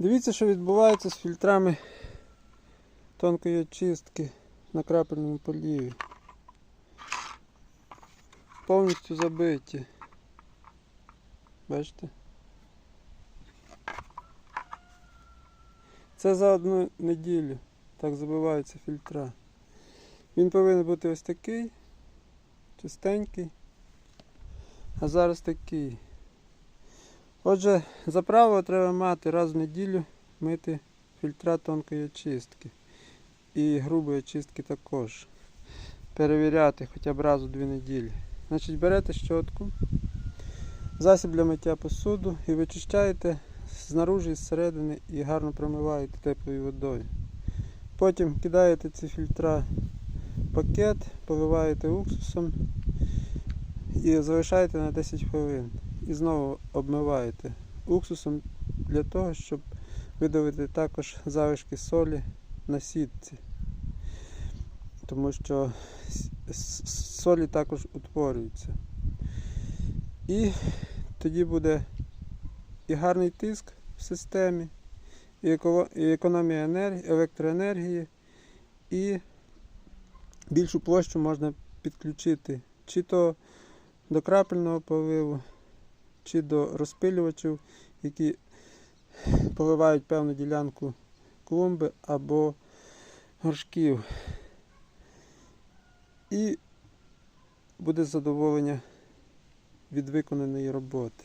Дивіться, що відбувається з фільтрами тонкої очистки на крапельному поліві. Повністю забиті. Бачите? Це за одну неділю так забиваються фільтра. Він повинен бути ось такий, чистенький, а зараз такий. Отже, за право треба мати раз в неділю мити фільтра тонкої очистки. І грубої очистки також. Перевіряти хоча б раз у дві неділі. Значить, берете щотку, засіб для миття посуду і вичищаєте знаружи і зсередини і гарно промиваєте теплою водою. Потім кидаєте ці фільтра в пакет, поливаєте уксусом і залишаєте на 10 хвилин. І знову обмиваєте уксусом для того, щоб видавити також залишки солі на сітці. Тому що солі також утворюються. І тоді буде і гарний тиск в системі, і економія енергії, електроенергії, і більшу площу можна підключити чи то до крапельного поливу, чи до розпилювачів, які поливають певну ділянку клумби або горшків. І буде задоволення від виконаної роботи.